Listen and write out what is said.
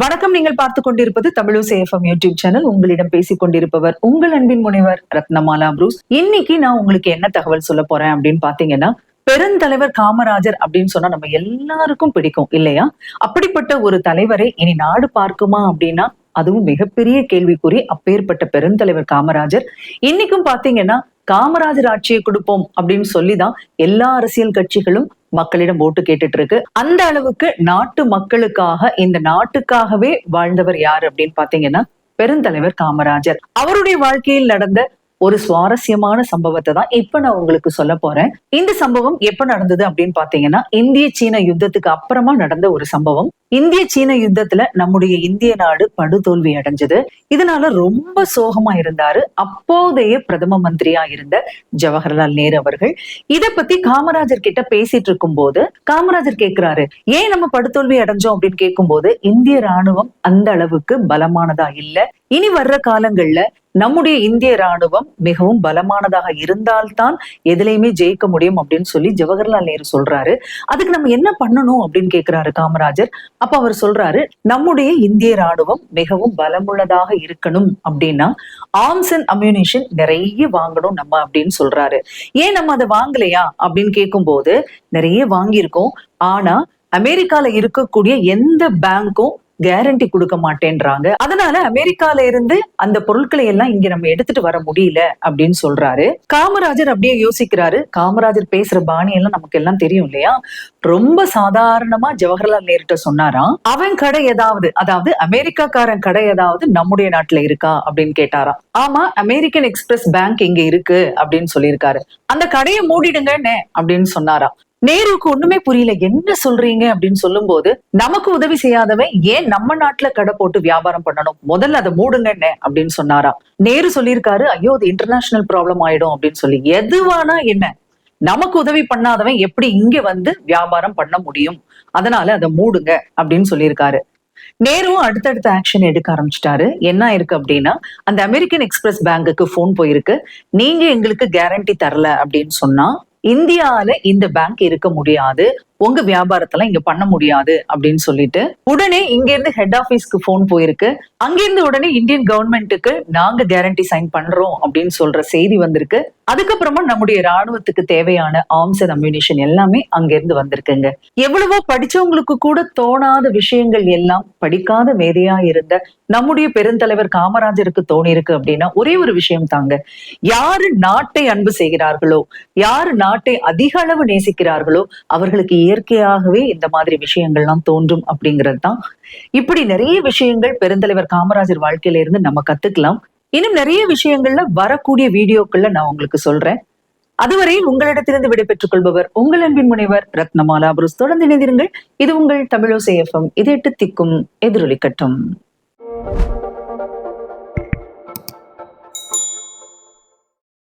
வணக்கம். நீங்கள் பார்த்து கொண்டிருப்பது தமிழசேஃபம் யூடியூப் சேனல் உங்களிடம் பேசிக் கொண்டிருப்பவர் உங்கள் அன்பின் முனைவர் ரத்னமாலா புரூஸ். இன்னைக்கு நான் உங்களுக்கு என்ன தகவல் சொல்ல போறேன் அப்படின்னு பாத்தீங்கன்னா பெருந்தலைவர் காமராஜர் அப்படின்னு சொன்னா நம்ம எல்லாருக்கும் பிடிக்கும் இல்லையா? அப்படிப்பட்ட ஒரு தலைவரை இனி நாடு பார்க்குமா அப்படின்னா அதுவும் மிகப்பெரிய கேள்விக்குறி. அப்பேற்பட்ட பெருந்தலைவர் காமராஜர். இன்னைக்கும் பாத்தீங்கன்னா காமராஜர் ஆட்சியை கொடுப்போம் அப்படின்னு சொல்லிதான் எல்லா அரசியல் கட்சிகளும் மக்களிடம் ஓட்டு கேட்டுட்டு இருக்கு அந்த அளவுக்கு நாட்டு மக்களுக்காக இந்த நாட்டுக்காகவே வாழ்ந்தவர் யார் அப்படின்னு பாத்தீங்கன்னா பெருந்தலைவர் காமராஜர். அவருடைய வாழ்க்கையில் நடந்த ஒரு சுவாரஸ்யமான சம்பவத்தை தான் இப்ப நான் உங்களுக்கு சொல்ல போறேன். இந்த சம்பவம் எப்ப நடந்தது அப்படின்னு பாத்தீங்கன்னா இந்திய சீன யுத்தத்துக்கு அப்புறமா நடந்த ஒரு சம்பவம். இந்திய சீன யுத்தத்துல நம்முடைய இந்திய நாடு படுதோல்வி அடைஞ்சது. இதனால ரொம்ப சோகமா இருந்தாரு அப்போதைய பிரதம மந்திரியா இருந்த ஜவஹர்லால் நேரு அவர்கள். இத பத்தி காமராஜர் கிட்ட பேசிட்டு இருக்கும் போது காமராஜர் கேக்குறாரு ஏன் நம்ம படுதோல்வி அடைஞ்சோம்? அப்படின்னு கேட்கும் போது இந்திய ராணுவம் அந்த அளவுக்கு பலமானதா இல்ல. இனி வர்ற காலங்கள்ல நம்முடைய இந்திய ராணுவம் மிகவும் பலமானதாக இருந்தால்தான் எதுலையுமே ஜெயிக்க முடியும் அப்படின்னு சொல்லி ஜவஹர்லால் நேரு சொல்றாரு. அதுக்கு நம்ம என்ன பண்ணணும் அப்படின்னு கேக்குறாரு காமராஜர். அப்ப அவர் சொல்றாரு நம்முடைய இந்திய ராணுவம் மிகவும் பலமுள்ளதாக இருக்கணும் அப்படின்னா ஆர்ம்ஸ் அண்ட் அம்யூனிஷன் நிறைய வாங்கணும் நம்ம அப்படின்னு சொல்றாரு. ஏன் நம்ம அதை வாங்கலையா அப்படின்னு கேட்கும்போது நிறைய வாங்கியிருக்கோம். ஆனா அமெரிக்கால இருக்கக்கூடிய எந்த பேங்க்கும் கேரண்டி கொடுக்க மாட்டேன்றாங்க. அதனால அமெரிக்கால இருந்து அந்த பொருட்களை எல்லாம் இங்க நம்ம எடுத்துட்டு வர முடியல அப்படின்னு சொல்றாரு. காமராஜர் அப்படியே யோசிக்கிறாரு. காமராஜர் பேசுற பாணி எல்லாம் நமக்கு எல்லாம் தெரியும் இல்லையா? ரொம்ப சாதாரணமா ஜவஹர்லால் நேருட்ட சொன்னாராம் அவன் கடை ஏதாவது அதாவது அமெரிக்காக்காரன் கடை ஏதாவது நம்முடைய நாட்டுல இருக்கா? அப்படின்னு கேட்டாராம். ஆமா அமெரிக்கன் எக்ஸ்பிரஸ் பேங்க் இங்க இருக்கு அப்படின்னு சொல்லியிருக்காரு. அந்த கடையை மூடிடுங்கன்னு அப்படின்னு சொன்னாராம். நேருவுக்கு ஒண்ணுமே புரியல. என்ன சொல்றீங்க? அப்படின்னு சொல்லும் போது நமக்கு உதவி செய்யாதவன் ஏன் நம்ம நாட்டுல கடை போட்டு வியாபாரம் பண்ணணும்? முதல்ல அதை மூடுங்கன்னு அப்படின்னு சொன்னாராம். நேரு சொல்லியிருக்காரு ஐயோ அது இன்டர்நேஷனல் ப்ராப்ளம் ஆயிடும் அப்படின்னு சொல்லி. எதுவானா என்ன? நமக்கு உதவி பண்ணாதவன் எப்படி இங்க வந்து வியாபாரம் பண்ண முடியும்? அதனால அதை மூடுங்க அப்படின்னு சொல்லியிருக்காரு. நேரும் அடுத்தடுத்த ஆக்ஷன் எடுக்க ஆரம்பிச்சிட்டாரு. என்ன இருக்கு அப்படின்னா அந்த அமெரிக்கன் எக்ஸ்பிரஸ் பேங்குக்கு போன் போயிருக்கு. நீங்க எங்களுக்கு கேரண்டி தரல அப்படின்னு சொன்னா இந்தியால இந்த பேங்க் இருக்க முடியாது. உங்க வியாபாரத்தெல்லாம் இங்க பண்ண முடியாது அப்படின்னு சொல்லிட்டு உடனே இங்க இருந்து ஹெட் ஆபீஸ்க்கு போன் போயிருக்கு. அங்கிருந்து உடனே இந்தியன் கவர்மெண்ட்டுக்கு நாங்க கேரண்டி சைன் பண்றோம் அப்படின்னு சொல்ற செய்தி வந்திருக்கு. அதுக்கப்புறமா நம்முடைய ராணுவத்துக்கு தேவையான ஆர்ம்ஸ் அண்ட் அம்யூனிஷன் எல்லாமே அங்க இருந்து வந்திருக்குங்க. எவ்வளவோ படிச்சவங்களுக்கு கூட தோணாத விஷயங்கள் எல்லாம் படிக்காத மேதையா இருந்த நம்முடைய பெருந்தலைவர் காமராஜருக்கு தோணிருக்கு அப்படின்னா ஒரே ஒரு விஷயம் தாங்க. யாரு நாட்டை அன்பு செய்கிறார்களோ யாரு நாட்டை அதிக அளவு நேசிக்கிறார்களோ அவர்களுக்கு இயற்கையாகவே இந்த மாதிரி விஷயங்கள்லாம் தோன்றும் அப்படிங்கிறது தான் இப்படி நிறைய விஷயங்கள் பெருந்தலைவர் காமராஜர் வாழ்க்கையில இருந்து நம்ம கத்துக்கலாம். இன்னும் நிறைய விஷயங்கள்ல வரக்கூடிய வீடியோக்கள்ல நான் உங்களுக்கு சொல்றேன். அதுவரையில் உங்களிடத்திலிருந்து விடைபெற்றுக் கொள்பவர் உங்கள் அன்பின் முனைவர் ரத்னமாலா புருஸ். தொடர்ந்து இணைந்திருங்கள். இது உங்கள் தமிழோசை எஃப்எம் இது எட்டு திக்கும் எதிரொலிக்கட்டும்.